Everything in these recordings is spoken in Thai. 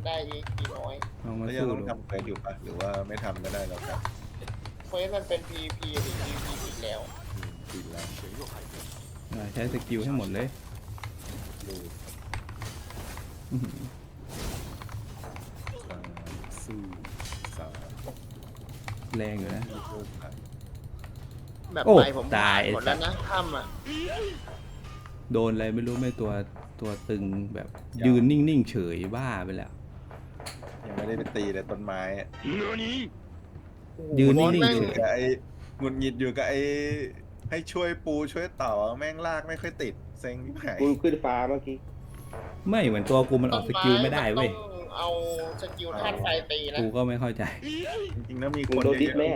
มันได้อีกกี่น้อยลองมาแล้วยังสู้ต้องดูทำเควสอยู่ปะหรือว่าไม่ทำก็ได้แล้วกันเควสมันเป็น PVP หรือ PVP อีกแล้ว อืมปิดแล้วอ่าใช้สกิลให้หมดเลยดูอื้อหือสามสี่สามแรงอยู่นะ เพิ่มไปแบบโอ้ไปผมตาย หมดแล้วนะถ้ำอะโดนอะไรไม่รู้ไม่ตัวตัวตึงแบบยืนนิ่งๆเฉยบ้าไปแล้ว ยังไม่ได้ไปตีเลยต้นไม้อะยืนบอสนิ่งแม่ๆงเฉยกับไอ้หงุดหงิดอยู่กับไอ้ให้ช่วยปูช่วยเต่าแม่งลากไม่ค่อยติดเซ็งที่ไหนกูขึ้นฟ้าเมื่อกี้ไม่เหมือนตัวกูมันออกสกิลไม่ได้เว้ย ต้นต้องเอาสกิลธาตุไฟตีนะกูก็ไม่เข้าใจ จริงๆแล้วมีคนมึงโดนดิสแม่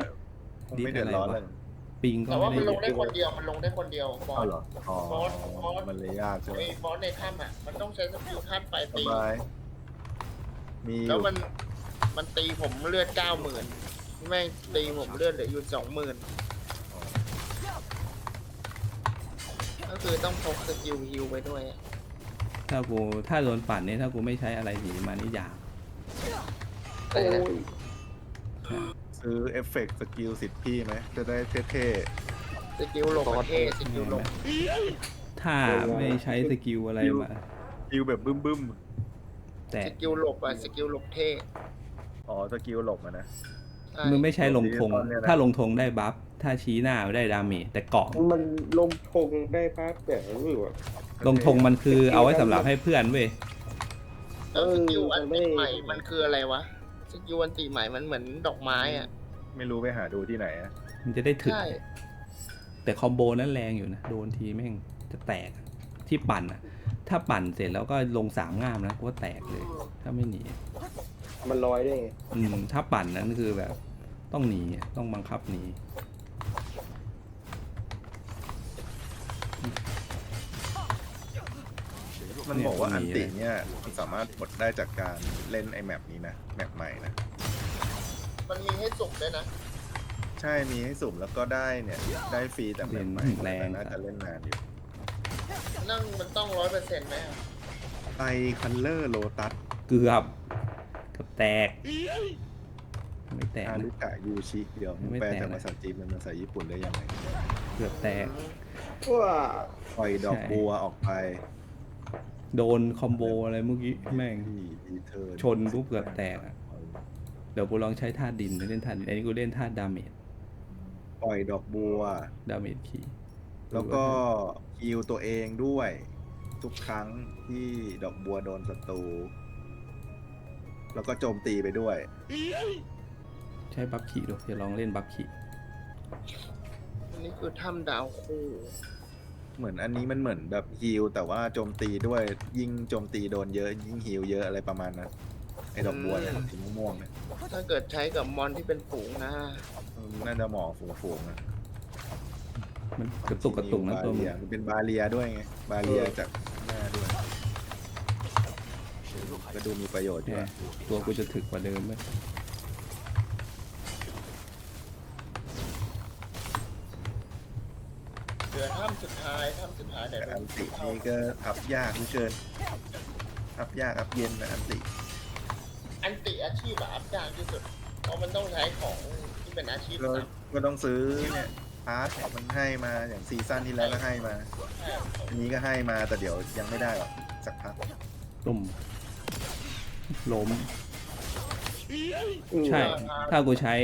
คงไม่เดือดร้อนเลยปิงก็แต่ว่าไม่มันได้ลงได้คนเดียวมันลงได้คนเดียวบอเอาสเหรออ๋อบอสบอสมันเลยยากใช่ไหมไอ้บอสในถ้ำอะมันต้องใช้สกิลธาตุไฟสตีบาย มีอแล้วยู่มันมันตีผมเลือดเก้าหมื่นแม่งตีผมเลือดเหลืออยู่สองหมื่นก็คือต้องพกสกิลฮิวไปด้วยอะถ้ากูถ้าโดนปั่นนี่ถ้ากูไม่ใช้อะไรหนีมานี่ยากโอ้ยซื้อเอฟเฟกต์สกิลสิทธิ์พี่ไหม จะได้เท่สกิลหลบประเทศสกิลหลบถ้าไม่ใช้สกิลอะไรมาๆคิวแบบบึ้มบึ้ม แต่สกิลหลบอะสกิลหลบเท่ๆอ๋อสกิลหลบอะนะ ใช่มึงไม่ใช้ลงธงตอนเนี้ยนะ ถ้าลงธงได้บัฟถ้าชี้หน้าได้ดาเมจแต่เกาะมันลมพงได้พักแบบนี้อยู่อะลงธงมันคือเอาไว้สำหรับให้เพื่อนเว้ยแล้วสกิลอันติใหม่เออมันคืออะไรวะสกิลอันติใหม่มันเหมือนดอกไม้อะไม่รู้ไปหาดูที่ไหนอะมันจะได้ถึกใช่แต่คอมโบนั้นแรงอยู่นะ โดนทีแม่งจะแตกที่ปั่นอะ ถ้าปั่นเสร็จแล้วก็ลงสามง่ามนะก็แตกเลย ถ้าไม่หนีมันลอยได้ไงอืมถ้าปั่นนั้นคือแบบ ต้องหนีต้องบังคับหนีมันบอกว่าอันติเนี่ยมันสามารถปลดได้จากการเล่นไอแมปนี้นะแมปใหม่นะ มันมีให้สุ่มด้วยนะ ใช่มีให้สุ่มแล้วก็ได้เนี่ย ได้ฟรีแต่แมปใหม่แต่น่าจะเล่นนานอยู่ นั่งมันต้องร้อยเปอร์เซ็นต์ไหมอะไอคัลเลอร์โลตัสเกือบเกับแตก ไม่แตกอานะ รุกะยูชิเดี๋ยวไม่แปลแตกจากนะ ภาษาจีนเป็นภาษาญี่ปุ่นได้ยังไงเกือบแตก ว้าปล่อยดอกใช่ บัวออกไปโดนคอมโบอะไรเมื่อกี้แม่ง ที่ดีเทอร์ชนปุ๊บเกือบแตกอะ เดี๋ยวกูลองใช้ท่าดินเล่นท่าดินอันนี้กูเล่นท่าดาเมจปล่อยดอกบัวดาเมจคี แล้วก็ฮิวตัวเองด้วย ทุกครั้งที่ดอกบัวโดนศัตรู แล้วก็โจมตีไปด้วย ใช้บัฟคีดูจะลองเล่นบัฟคีอันนี้คือถ้ำดาวคู่เหมือนอันนี้มันเหมือนแบบฮิลแต่ว่าโจมตีด้วยยิ่งโจมตีโดนเยอะ ยิ่งฮิลเยอะอะไรประมาณนั้นไอ้ดอกบัวเนี่ยสีม่วงๆเนี่ยถ้าเกิดใช้กับมอนที่เป็นฝูงนะน่าจะเหมาะฝูงๆนะ มันกระตุกกระตุกนะบาตัวมึเลีงยมันเป็นบาเลียด้วยไง บาเลียจากหน้าด้วย ก็ดูมีประโยชน์อยู่เนี่ยอะตัวกูจะถึกกว่าเดิมไหมเหลือถ้ำสุดท้ายถ้ำสุดท้ายเดี๋ยวแต่ดูอันตินี่ก็อัพยากเหลือเกิน อัพยากอัพเย็นนะอันติอันติอาชีพอะอัพยากที่สุด เพราะมันต้องใช้ของที่เป็นอาชีพก็หลักก็ต้องซื้อเนี่ย พาร์ทเนี่ยมันให้มาอย่างซีซั่นที่แล้วก็ให้มาใช่อันนี้ก็ให้มาแต่เดี๋ยวยังไม่ได้หรอกสักพักตุ่มล้มอืมใช่ ถ้ากูใช้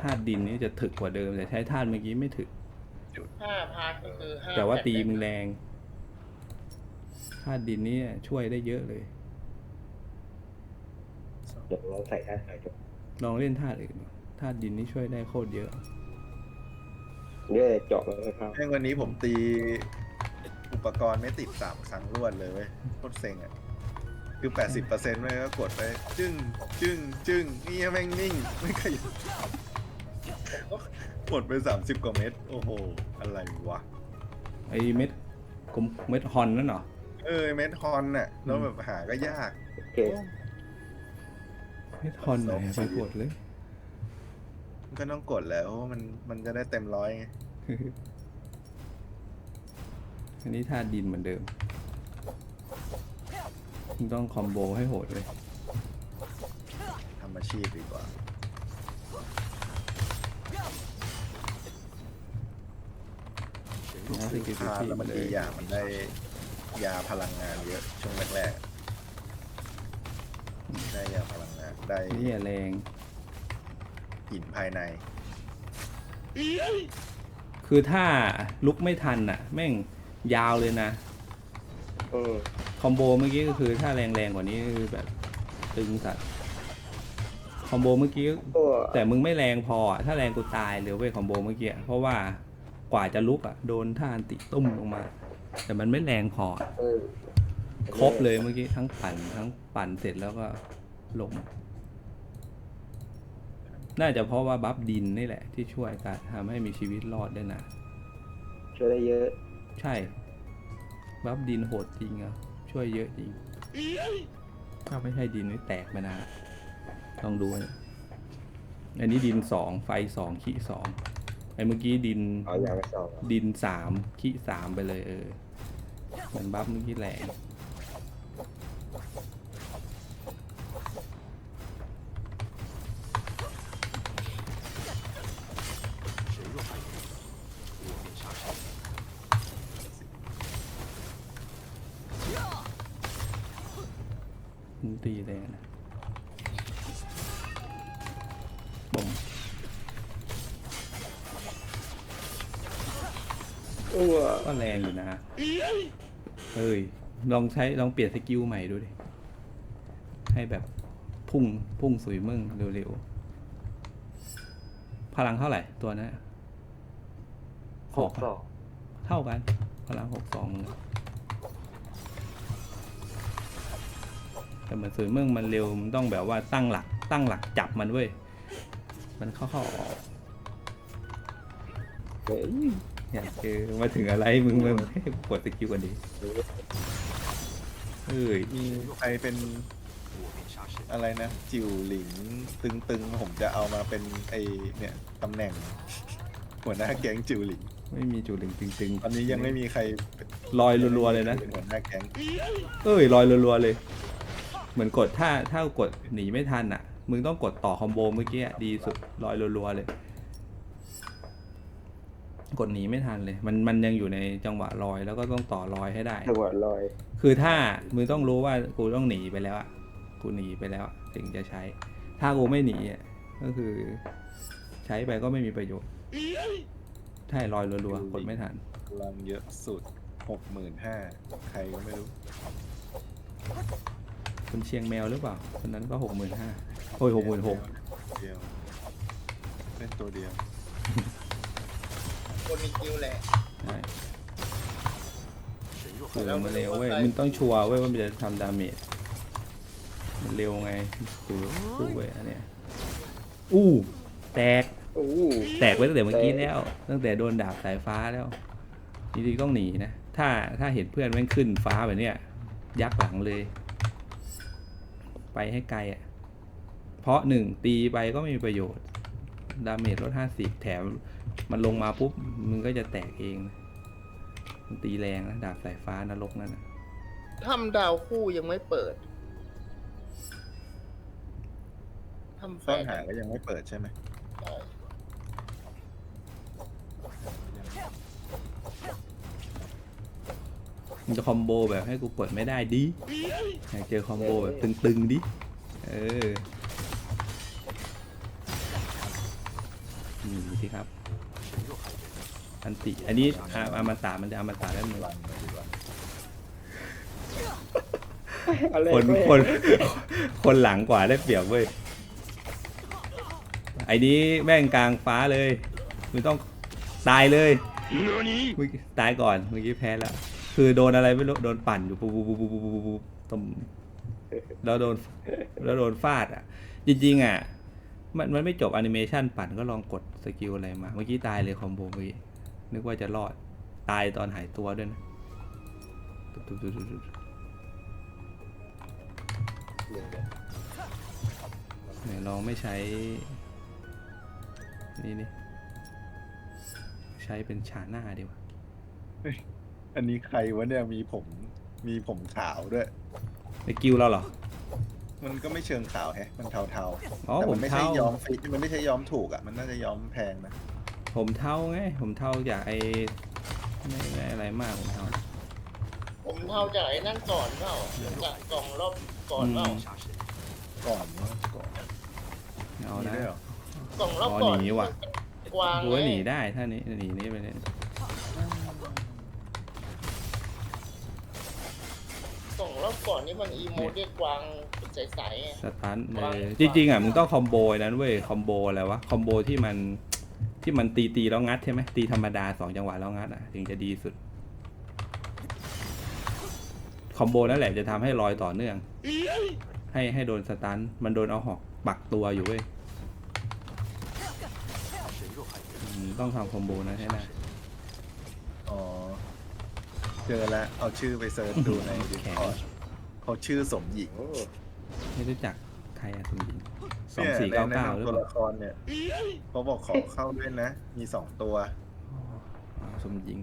ธาตุดินนี่จะถึกกว่าเดิม แต่ใช้ธาตุเมื่อกี้ไม่ถึก ห้าพาร์ทก็คือห้าแต่ว่าตีมึงแแรงธาตุดินนี่ช่วยได้เยอะเลย เดี๋ยวเราใส่ท่าใส่จบลองเล่นธาตุอื่นดูธาตุดินนี่ช่วยได้โคตรเยอะ เดี๋ยวเจาะเลยครับ แม่งวันนี้ผมตีอุปกรณ์ไม่ติดสามครั้งรวดเลยเว้ยโคตรเซ็งอะ คือแปดสิบเปอร์เซ็นต์ไม่ก็กดไป จึ้ง จึ้ง จึ้งนี่แม่งนิ่ง ไม่ขยับกดไปสามสิบกว่าเม็ด โอ้โห อะไรวะ ไอเม็ดกลมเม็ดฮอนนั่นเหรอ เออเม็ดฮอนน่ะ แล้วแบบหาก็ยาก โอเค เม็ดฮอนไหนไปกดเลยมัน ก็ต้องกดแล้วมันมันจะได้เต็มร้อยไงอันนี้ธาตุดินเหมือนเดิมมึงต้องคอมโบให้โหดเลยอาชีพดีกว่านะสกิลพลาดที่แล้วมันเลดียอย่างมันได้ยาพลังงานเยอะช่วงแรกๆได้ยาพลังงานได้นี่แรง หินภายใน คือถ้าลุกไม่ทันอะ แม่งยาวเลยนะ เออ คอมโบเมื่อกี้ก็คือถ้าแรงๆกว่านี้คือแบบตึงสัตว์คอมโบเมื่อกี้ตัวแต่มึงไม่แรงพออะถ้าแรงกูตายเลยเว้ยคอมโบเมื่อกี้อะเพราะว่ากว่าจะลุกอะโดนท่าอันติตุ้มลงมา แต่มันไม่แรงพออะเออครบเลยเมื่อกี้ทั้งปั่นทั้งปั่นเสร็จแล้วก็ลง น่าจะเพราะว่าบัฟดินนี่แหละที่ช่วยการทำให้มีชีวิตรอดได้นานช่วยได้เยอะ ใช่ บัฟดินโหดจริงอะช่วยเยอะจริง ถ้าไม่ใช่ดินนี่แตกไปนานลองดูนะอันนี้ดินสองไฟสองขี้สองไอ้เมื่อกี้ดินเอาอย่างไปสองดินสามขี้สามไปเลยเออเหมือนบัฟเมื่อกี้แรง ตีแรงนะบ่มอ้วก็แรงอยู่นะเฮ้ย ลองใช้ลองเปลี่ยนสกิลใหม่ดูดิ ให้แบบพุ่งพุ่งสุยมึงเร็วๆ พลังเท่าไหร่ตัวนั้นอะหกสองเท่ากัน พลังหกสอง แต่เหมือนสุยมึงมันเร็วมันต้องแบบว่าตั้งหลักตั้งหลักจับมันเว้ยมันเข้าเข้าออกเฮ้ยอยากเจอมาถึงอะไรมึงมึงให้กดสกิลกันดิเอ้ยมีใครเป็นอะไรนะ จิวหลิงตึงๆ ผมจะเอามาเป็นไอเนี่ยตำแหน่ง หัวหน้าแก๊งจิวหลิง ไม่มีจุดหนึ่งตึงๆตอนนี้ยังไม่มีใครลอยรัวๆเลยนะเป็นหัวหน้าแก๊งเอ้ยลอยรัวๆเลย เหมือนกดถ้าถ้ากดหนีไม่ทันอะ มึงต้องกดต่อคอมโบเมื่อกี้อะดีสุดลอยรัวๆเลย กดหนีไม่ทันเลย มันมันยังอยู่ในจังหวะลอยแล้วก็ต้องต่อลอยให้ได้ จังหวะลอย คือถ้ามึงต้องรู้ว่ากูต้องหนีไปแล้วอะกูหนีไปแล้วอะถึงจะใช้ ถ้ากูไม่หนีอะก็คือ ใช้ไปก็ไม่มีประโยชน์ใช่ลอยรัวๆกดไม่ทันพลังเยอะสุดหกหมื่นห้าใครก็ไม่รู้ คนเชียงแมวหรือเปล่าคนนั้นก็หกหมื่นห้าโอ้ยหกหมื่นหกเดียวเล่นตัวเดียว คนมีคิวแหละใช่คือมันเร็วเว้ย มันต้องชัวร์เว้ยว่ามันจะทำดาเมจ มันเร็วไงคือคู่เว้ยอันเนี้ย อู้ แตกอู้แตกไว้ตั้งแต่เมื่อกี้แล้ว ตั้งแต่โดนดาบสายฟ้าแล้วจริงๆต้องหนีนะ ถ้าถ้าเห็นเพื่อนแม่งขึ้นฟ้าแบบเนี้ยยักหลังเลย ไปให้ไกลอะ เพราะหนึ่งตีไปก็ไม่มีประโยชน์ ดาเมจลดห้าสิบแถมมันลงมาปุ๊บ มึงก็จะแตกเองนะมันตีแรงนะ ดาบสายฟ้านรกนั่นนะถ้ำดาวคู่ยังไม่เปิดถ้ำแฟต้นนหาก็ยังไม่เปิดใช่ไหม มันจะคอมโบแบบให้กูกดไม่ได้ดิอยากเจอคอมโบแบบตึงๆดิ เออนี่สิครับ อันติ อันนี้อาอามาตามันจะอามาตาได้มือรันเลยดีกว่าอะไรคนก็คนคนหลังกว่าได้เปรียบเว้ย ไอ้นี้แม่งกลางฟ้าเลยมึงต้องตายเลยเมื่อกี้ตายก่อนเมื่อกี้แพ้แล้ว คือโดนอะไรไม่รู้โดนปั่นอยู่ปุ๊บปุ๊บปุ๊บปุ๊บปุ๊บตมแล้วโดนแล้วโดนฟาดอะ จริงๆอะ มันมันไม่จบแอนิเมชันปั่นก็ลองกดสกิลอะไรมา เมื่อกี้ตายเลยคอมโบเมื่อกี้นึกว่าจะรอดตายตอนหายตัวด้วยนะตุ๊บตุ๊บตุ๊บตุ๊บตุ๊บไหนลองไม่ใช้ นี่นี่ใช้เป็นฉาหน้าดีกว่า อันนี้ใครวะเนี่ยมีผมมีผมขาวด้วยไปกิวเราเหรอ มันก็ไม่เชิงขาวแฮะ มันเทาๆอ๋อแต่ผมัมไม่ใช่เทา ย้อมฟิตมันไม่ใช่ย้อมถูกอะมันน่าจะย้อมแพงนะผมเทาไง ผมเทาจากไอ้ไม่ไม่อะไรมากผมเทาผมเท่าจากไอ้นั่นก่อนเปล่าจากกล่องรอบก่อนเปล่าอืม ก่อนว่าก่อนเอามีนะ ด้วยเหรอกล่องรอบอ๋อก่อนหนีว่ะ กวางหัวหนีไงได้ถ้านี้หนีนี้ไปเลย กล่องรอบก่อนนี่มันอีโมเรียกกวางใสๆไง สตันเลวางย จริงๆอะมึงต้องคอมโบนั้นเว้ยคอมโบอะไรวะคอมโบที่มันที่มันตีตีแล้วงัดใช่ไหมตีธรรมดาสองจังหวะแล้วงัดอะถึงจะดีสุดคอมโบนั่นแหละจะทำให้ลอยต่อเนื่อง ให้ให้โดนสตันมันโดนเอาหอกปักตัวอยู่เว้ยอืมต้องทำคอมโบนั้นให้ได้อ๋อ เจอแล้ว เอาชื่อไปเซิร์ชดูในดิสแข็งคอร์ด เขาชื่อสมหญิงโอ้ไม่รู้จักใครอะสมหญิงสองเนี่ยสี่ในเก้าแนะเก้าหรือนำเปตัวล่าละครเนี่ยเขาบอกขอเข้าด้วยนะ มีสองตัว อ๋อสมหญิง